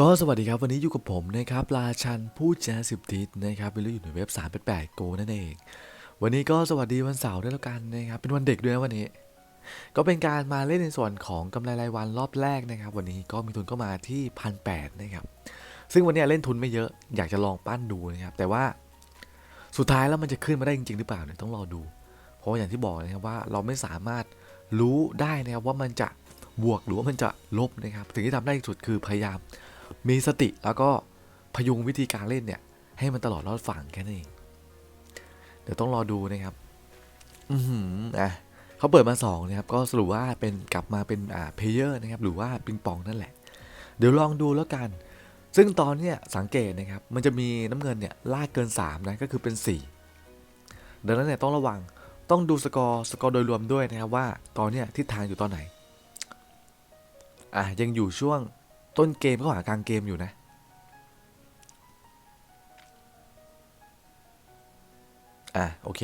ก็สวัสดีครับวันนี้อยู่กับผมนะครับราชันผู้แจสิบทิศนะครับเป็นเรื่องอยู่ในเว็บ3 8 8โกนั่นเอง วันนี้ก็สวัสดีวันเสาร์ด้วยแล้วกันนะครับเป็นวันเด็กด้วยนะวันนี้ ก็เป็นการมาเล่นในส่วนของกำไรรายวันรอบแรกนะครับ วันนี้ก็มีทุนเข้ามาที่พันแนะครับซึ่งวันนี้เล่นทุนไม่เยอะอยากจะลองปั้นดูนะครับแต่ว่าสุดท้ายแล้วมันจะขึ้นมาได้จริงๆหรือเปล่าเนี่ยต้องรอดู เพราะอย่างที่บอกนะครับว่าเราไม่สามารถรู้ได้นะครับว่ามันจะบวกหรือว่ามันจะลบนะครับสิ่งที่ทำได้ที่สุดคือพยายาม มีสติแล้วก็พยุงวิธีการเล่นเนี่ย ให้มันตลอดรอดฝั่งแค่นั้นเองเดี๋ยวต้องรอดูนะครับ อือหืออะเขาเปิดมาสองนะครับ ก็สรุปว่าเป็นกลับมาเป็นอ่าเพเยอร์นะครับ หรือว่าปิงปองนั่นแหละ เดี๋ยวลองดูแล้วกัน ซึ่งตอนเนี้ยสังเกตนะครับ มันจะมีน้ำเงินเนี่ยลากเกิน 3 นะ ก็คือเป็น 4 ดังนั้นเนี่ยต้องระวัง ต้องดูสกอร์สกอร์โดยรวมด้วยนะครับว่าตอนเนี้ยทิศทางอยู่ตอนไหน อะยังอยู่ช่วง ต้นเกมก็หากลางเกมอยู่นะ อะโอเค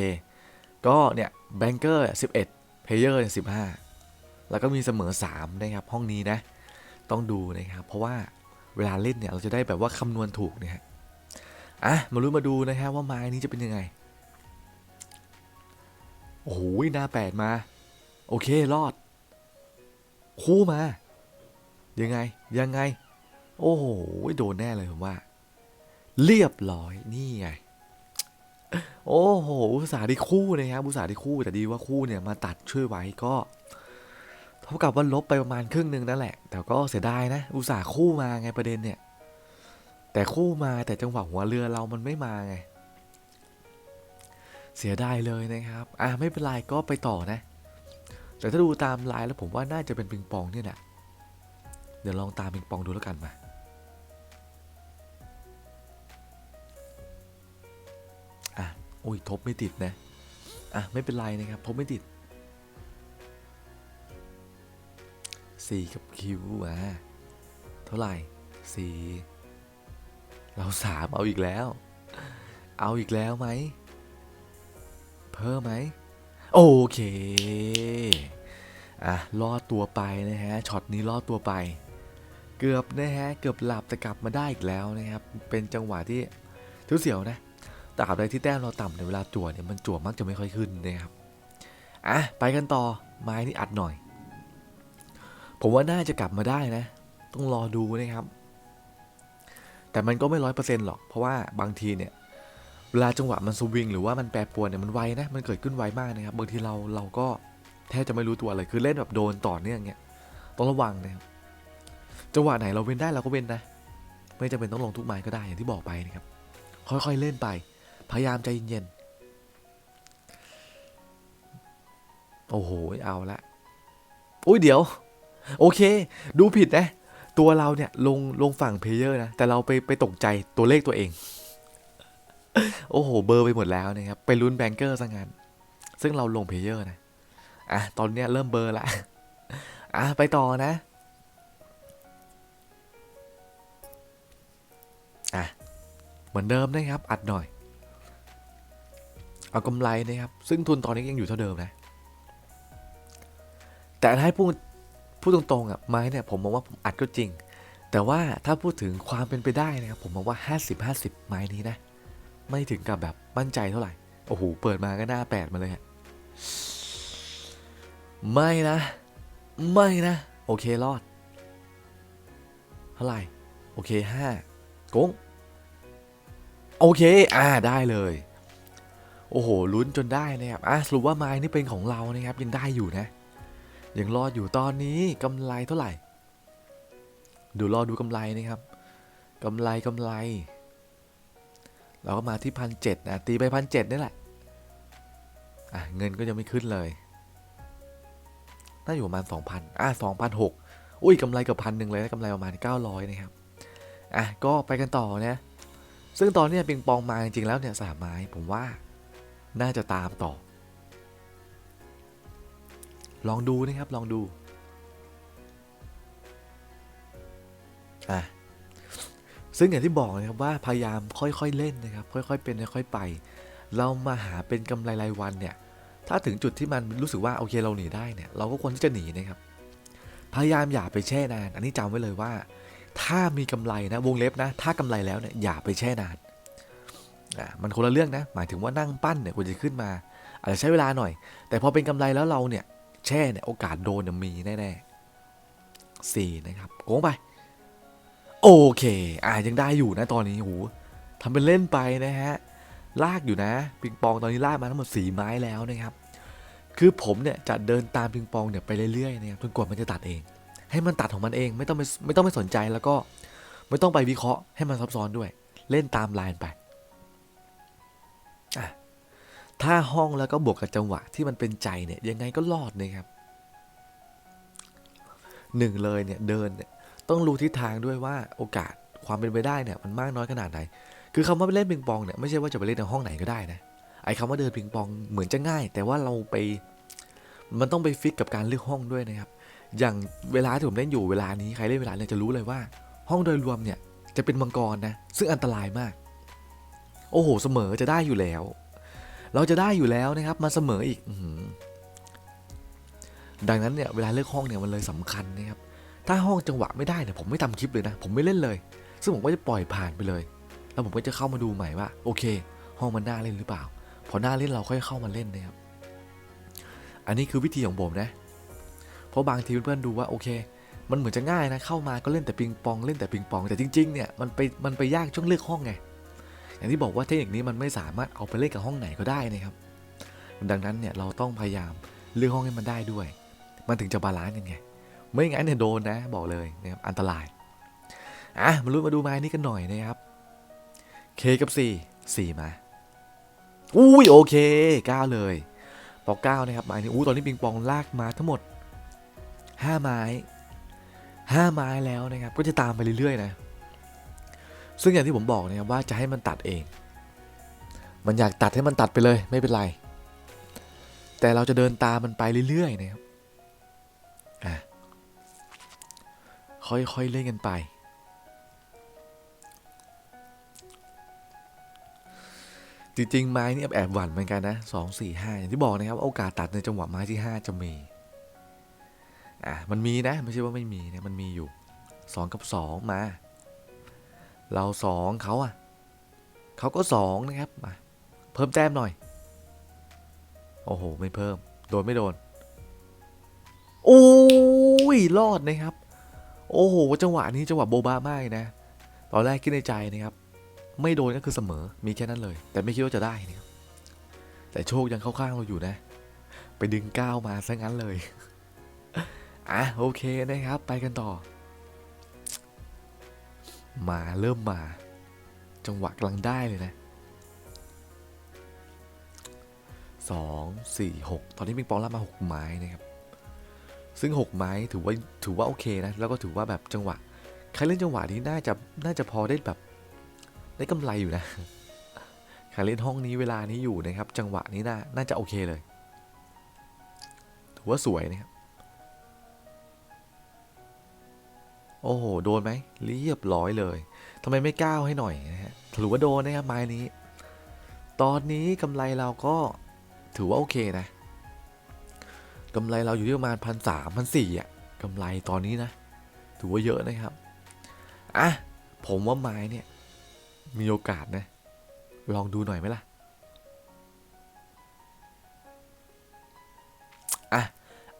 ก็เนี่ยแบงเกอร์สิบเอ็ดเพลเยอร์สิบห้าแล้วก็มีเสมอ3นะครับห้องนี้นะ ต้องดูนะครับเพราะว่าเวลาเล่นเนี่ยเราจะได้แบบว่าคำนวณถูกนะฮะอะมารู้มาดูนะครับว่าไม้นี้จะเป็นยังไง โอ้โหหน้าแปดมา โอเครอด คู่มา ยังไง ยังไง โอ้โห โดนแน่เลยผมว่า เรียบร้อย นี่ไง โอ้โห อุตส่าห์ได้คู่นะครับอุตส่าห์ได้คู่ แต่ดีว่าคู่เนี่ยมาตัดช่วยไว้ก็ เท่ากับว่าลบไปประมาณครึ่งหนึ่งนั่นแหละ แต่ก็เสียดายนะ อุตส่าห์คู่มาไงประเด็นเนี่ย แต่คู่มาแต่จังหวะหัวเรือเรามันไม่มาไง เสียดายเลยนะครับ อะไม่เป็นไรก็ไปต่อนะ แต่ถ้าดูตามลายแล้วผมว่าน่าจะเป็นปิงปองเนี่ยแหละ เดี๋ยวลองตามปิงปองดูแล้วกันมาอะโอ้ยทบไม่ติดนะอะไม่เป็นไรนะครับทบไม่ติดสี่กับคิวอะเท่าไหร่สี่เราสามเอาอีกแล้ว เอาอีกแล้วไหม เพิ่มไหม โอเค อะรอดตัวไปนะฮะ ช็อตนี้รอดตัวไป เกือบนะฮะเกือบหลับแต่กลับมาได้อีกแล้วนะครับเป็นจังหวะที่ทุเสียวนะตราบใดที่แต้มเราต่ำในเวลาจั่วเนี่ยมันจั่วมักจะไม่ค่อยขึ้นนะครับอะไปกันต่อไม้นี่อัดหน่อย ผมว่าน่าจะกลับมาได้นะ ต้องรอดูนะครับ แต่มันก็ไม่ร้อยเปอร์เซ็นต์หรอก เพราะว่าบางทีเนี่ยเวลาจังหวะมันสวิงหรือว่ามันแปรปรวนเนี่ยมันไวนะมันเกิดขึ้นไวมากนะครับบางทีเราเราก็แทบจะไม่รู้ตัวเลยคือเล่นแบบโดนต่อเนื่องเนี่ยต้องระวังนะครับ จังหวะไหนเราเว้นได้เราก็เว้นนะ ไม่จำเป็นต้องลงทุกไม้ก็ได้อย่างที่บอกไปนะครับ ค่อยๆเล่นไป พยายามใจเย็นๆโอ้โหเอาละอุ้ยเดี๋ยว โอเค ดูผิดนะ ตัวเราเนี่ยลงลงฝั่งเพลเยอร์นะ แต่เราไปไปตกใจตัวเลขตัวเอง โอ้โห เบอร์ไปหมดแล้วนะครับ ไปลุ้นแบงเกอร์ซะงั้น ซึ่งเราลงเพลเยอร์นะ อะ ตอนเนี้ยเริ่มเบอร์ละ อะ ไปต่อนะอะ เหมือนเดิมนะครับ อัดหน่อย เอากำไรนะครับ ซึ่งทุนตอนนี้ยังอยู่เท่าเดิมนะ แต่ถ้าให้พูดพูดตรงๆอะไม้เนี่ยผมมองว่าผมอัดก็จริง แต่ว่าถ้าพูดถึงความเป็นไปได้นะครับ ผมมองว่า 50 50 ไม้นี้นะ ไม่ถึงกับแบบมั่นใจเท่าไหร่ โอ้โห เปิดมาก็หน้าแปดมาเลยฮะ ไม่นะ ไม่นะ โอเครอด เท่าไหร่ โอเคห้าโกง โอเค อ่าได้เลย โอ้โหลุ้นจนได้นะครับอะสรุปว่าไม้นี่เป็นของเรานะครับ ยังได้อยู่นะ ยังรอดอยู่ตอนนี้กำไรเท่าไหร่ ดูรอดูกำไรนะครับกำไรกำไร เราก็มาที่พันเจ็ดนะตีไปพันเจ็ดนี่แหละอะเงินก็ยังไม่ขึ้นเลยน่าอยู่ประมาณสองพันอะสองพันหกอุ้ยกำไรเกับพันหนึ่งเลยนะกำไรประมาณเก้าร้อยนะครับ อะ ก็ไปกันต่อนะ ซึ่งตอนนี้ปิงปองมาจริงๆแล้วเนี่ยสามไม้ผมว่าน่าจะตามต่อ ลองดูนะครับลองดูอะซึ่งอย่างที่บอกนะครับว่าพยายามค่อยๆเล่นนะครับ ค่อยๆเป็นค่อยๆไป เรามาหาเป็นกำไรรายวันเนี่ย ถ้าถึงจุดที่มันรู้สึกว่าโอเคเราหนีได้เนี่ย เราก็ควรที่จะหนีนะครับ พยายามอย่าไปแช่นาน อันนี้จำไว้เลยว่า ถ้ามีกำไรนะวงเล็บนะ ถ้ากำไรแล้วเนี่ยอย่าไปแช่นานอะมันคนละเรื่องนะ หมายถึงว่านั่งปั้นเนี่ยควรจะขึ้นมา อาจจะใช้เวลาหน่อย แต่พอเป็นกำไรแล้วเราเนี่ยแช่เนี่ยโอกาสโดนมีแน่ๆสี่นะครับโกงไป โอเคอ่ายังได้อยู่นะตอนนี้โหทำเป็นเล่นไปนะฮะลากอยู่นะปิงปองตอนนี้ลากมาทั้งหมดสีไม้แล้วนะครับ คือผมเนี่ยจะเดินตามปิงปองเนี่ยไปเรื่อยๆนะครับจนกว่ามันจะตัดเอง ให้มันตัดของมันเองไม่ต้องไปไม่ต้องไปสนใจแล้วก็ไม่ต้องไปวิเคราะห์ให้มันซับซ้อนด้วย เล่นตามไลน์ไปถ้าห้องแล้วก็บวกกับจังหวะที่มันเป็นใจเนี่ยยังไงก็รอดนะครับหนึ่งเลยเนี่ยเดินเนี่ยต้องรู้ทิศทางด้วยว่าโอกาสความเป็นไปได้เนี่ยมันมากน้อยขนาดไหน คือคำว่าไปเล่นปิงปองเนี่ยไม่ใช่ว่าจะไปเล่นในห้องไหนก็ได้นะไอ้คำว่าเดินปิงปองเหมือนจะง่าย แต่ว่าเราไป มันต้องไปฟิกกับการเลือกห้องด้วยนะครับ อย่างเวลาที่ผมเล่นอยู่เวลานี้ใครเล่นเวลาเนี่ยจะรู้เลยว่า ห้องโดยรวมเนี่ยจะเป็นมังกรนะ ซึ่งอันตรายมาก โอ้โห เสมอจะได้อยู่แล้ว เราจะได้อยู่แล้วนะครับ มาเสมออีกอดังนั้นเนี่ยเวลาเลือกห้องเนี่ยมันเลยสำคัญนะครับ ถ้าห้องจังหวะไม่ได้เนี่ยผมไม่ทำคลิปเลยนะ ผมไม่เล่นเลย ซึ่งผมก็จะปล่อยผ่านไปเลย แล้วผมก็จะเข้ามาดูใหม่ว่า โอเค ห้องมันน่าเล่นหรือเปล่า พอน่าเล่นเราค่อยเข้ามาเล่นนะครับ อันนี้คือวิธีของผมนะ เพราะบางทีเพื่อนๆดูว่าโอเค มันเหมือนจะง่ายนะเข้ามาก็เล่นแต่ปิงปองเล่นแต่ปิงปองแต่จริงๆเนี่ยมันไปมันไปยากช่วงเลือกห้องไงอย่างที่บอกว่าเทคนิคนี้มันไม่สามารถเอาไปเล่นกับห้องไหนก็ได้นะครับ ดังนั้นเนี่ยเราต้องพยายามเลือกห้องให้มันได้ด้วย มันถึงจะบาลานซ์กันไงไม่งั้นเนี่ยโดนนะบอกเลยนะครับอันตรายอะมาลุ้นมาดูไม้นี้กันหน่อยนะครับ K กับ4 4มาอุ้ยโอเค9เลยปอก9นะครับไม้นี้อู้ตอนนี้ปิงปองลากมาทั้งหมด 5 ไม้ 5 ไม้แล้วนะครับ ก็จะตามไปเรื่อยๆนะ ซึ่งอย่างที่ผมบอกนะครับว่าจะให้มันตัดเอง มันอยากตัดให้มันตัดไปเลยไม่เป็นไร แต่เราจะเดินตามมันไปเรื่อยๆนะครับอะค่อยๆเล่นกันไป จริงๆไม้นี่แอบหวั่นเหมือนกันนะสองสี่ห้าอย่างที่บอกนะครับ โอกาสตัดในจังหวะไม้ที่ห้าจะมี อะมันมีนะไม่ใช่ว่าไม่มีนะมันมีอยู่สองกับสองมา เราสองเขาอะเขาก็สองนะครับมาเพิ่มแต้มหน่อย โอ้โห ไม่เพิ่ม โดนไม่โดน โอ้ยรอดนะครับ โอ้โหจังหวะนี้จังหวะโบบามากนะ ตอนแรกคิดในใจนะครับ ไม่โดนก็คือเสมอมีแค่นั้นเลย แต่ไม่คิดว่าจะได้นะครับแต่โชคยังเข้าข้างเราอยู่นะ ไปดึงก้าวมาซะงั้นเลย อะโอเคนะครับ ไปกันต่อ มาเริ่มมา จังหวะกำลังได้เลยนะสองสี่หกตอนนี้ปิงปองรับมาหกไม้นะครับ ซึ่งหกไม้ถือว่าถือว่าโอเคนะแล้วก็ถือว่าแบบจังหวะใครเล่นจังหวะนี้น่าจะน่าจะพอได้แบบได้กำไรอยู่นะใครเล่นห้องนี้เวลานี้อยู่นะครับ จังหวะนี้น่าน่าจะโอเคเลย ถือว่าสวยนะครับ โอ้โห โดนไหมเรียบร้อยเลยทำไมไม่ก้าวให้หน่อยนะฮะถือว่าโดนนะครับไม้นี้ ตอนนี้กำไรเราก็ถือว่าโอเคนะกำไรเราอยู่ที่ประมาณพันสามพันสี่อะกำไรตอนนี้นะ ถือว่าเยอะนะครับอะผมว่าไม้เนี่ยมีโอกาสนะ ลองดูหน่อยไหมล่ะอะ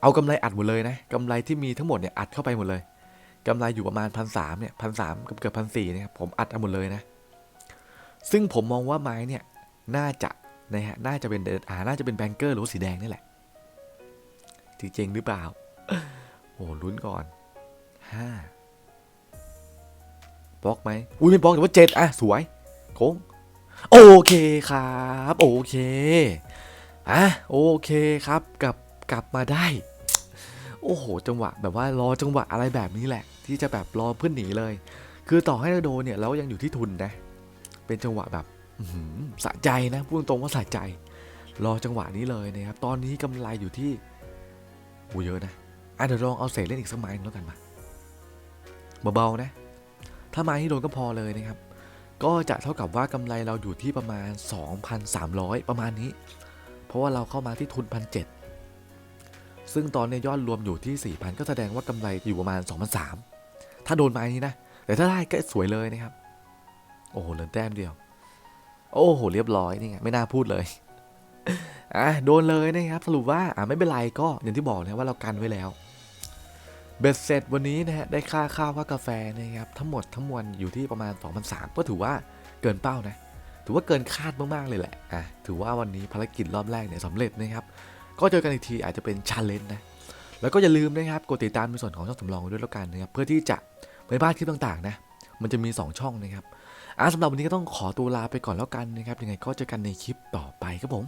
เอากำไรอัดหมดเลยนะกำไรที่มีทั้งหมดเนี่ยอัดเข้าไปหมดเลย กำไรอยู่ประมาณพันสามเนี่ยพันสามกับเกือบพันสี่นะครับผมอัดเอาหมดเลยนะ ซึ่งผมมองว่าไม้เนี่ยน่าจะนะฮะน่าจะเป็นอ่าน่าจะเป็นแบงเกอร์หรือสีแดงนี่แหละจริงๆหรือเปล่าโอ้ลุ้นก่อนห้าบล็อกไหมอุ้ยไม่บล็อกแต่ว่าเจ็ดอะสวยโค้งโอเคครับโอเคอะโอเคครับกลับกลับมาได้ โอ้โห จังหวะแบบว่ารอจังหวะอะไรแบบนี้แหละ ที่จะแบบรอเพื่อนหนีเลย คือต่อให้เราโดนเนี่ยเรายังอยู่ที่ทุนนะ เป็นจังหวะแบบสะใจนะพูดตรงว่าสะใจ รอจังหวะนี้เลยนะครับ ตอนนี้กำไรอยู่ที่โอ้เยอะนะอะเดี๋ยวลองเอาเศษเล่นอีกสักไม้หนึ่งแล้วกันมาเบาๆนะ ถ้าไม้ที่โดนก็พอเลยนะครับ ก็จะเท่ากับว่ากำไรเราอยู่ที่ประมาณ 2,300 ประมาณนี้ เพราะว่าเราเข้ามาที่ทุน 1,700ซึ่งตอนนี้ยอดรวมอยู่ที่ 4,000 ก็แสดงว่ากำไรอยู่ประมาณ 2,300 ถ้าโดนไม้นี้นะ แต่ถ้าได้ก็สวยเลยนะครับ โอ้โหเหลือแต้มเดียว โอ้โห เรียบร้อยนี่ไงไม่น่าพูดเลยอะโดนเลยนะครับ สรุปว่าอะไม่เป็นไรก็อย่างที่บอกนะว่าเรากันไว้แล้ว เบ็ดเสร็จวันนี้นะฮะได้ค่าข้าวค่ากาแฟนะครับทั้งหมดทั้งมวลอยู่ที่ประมาณ2 0 0 3ก็ถือว่าเกินเป้านะ ถือว่าเกินคาดมากๆเลยแหละอะถือว่าวันนี้ภารกิจรอบแรกเนี่ยสำเร็จนะครับ ก็เจอกันอีกทีอาจจะเป็นชาเลนจ์นะ แล้วก็อย่าลืมนะครับกดติดตามในส่วนของช่องสำรองด้วยแล้วกันนะครับเพื่อที่จะไม่พลาดคลิปต่างๆนะมันจะมี 2 ช่องนะครับอะสำหรับวันนี้ก็ต้องขอตัวลาไปก่อนแล้วกันนะครับยังไงก็เจอกันในคลิปต่อไปครับผม